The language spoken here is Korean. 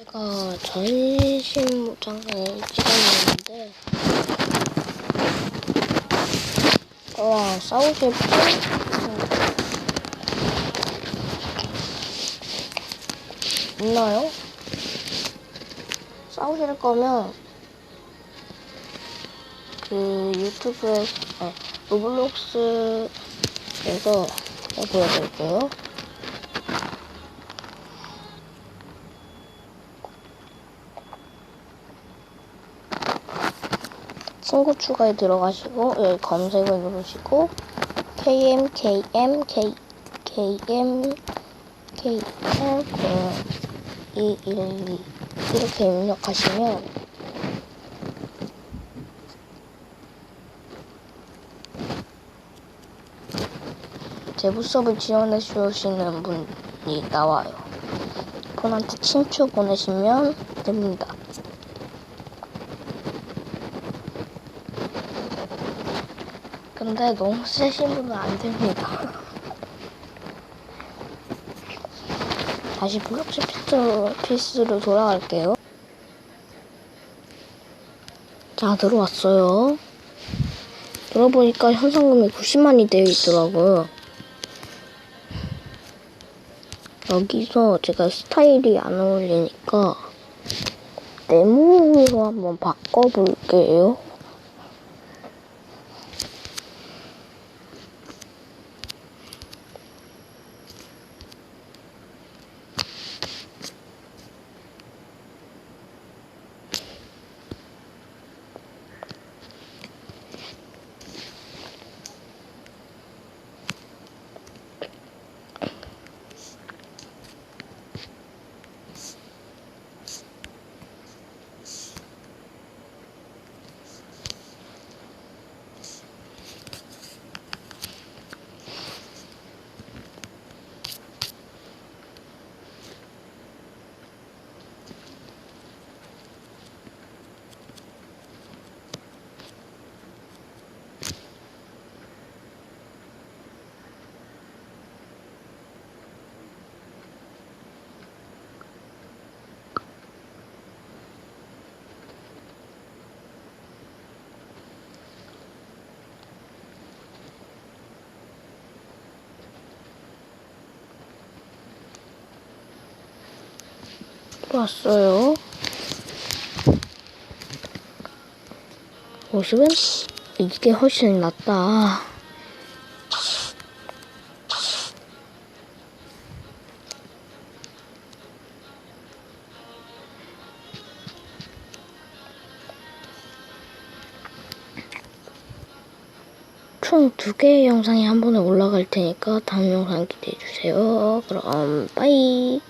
제가 전신 장을 찍었는데 저랑 싸우실 분 있나요? 싸우실 거면 그 유튜브에 아니, 로블록스에서 보여드릴게요. 친구 추가에 들어가시고 여기 검색을 누르시고 KM KM K KM KM 0212 이렇게 입력하시면 제부 수업을 지원해 주시는 분이 나와요. 분한테 친추 보내시면 됩니다. 근데 너무 세신 분은 안 됩니다. 다시 블록스 피트 피스로 돌아갈게요. 자, 들어왔어요. 들어보니까 현상금이 90만이 되어 있더라고요. 여기서 제가 스타일이 안 어울리니까 네모로 한번 바꿔볼게요. 왔어요. 50은? 이게 훨씬 낫다. 총 두 개의 영상이 한 번에 올라갈 테니까 다음 영상 기대해 주세요. 그럼 빠이.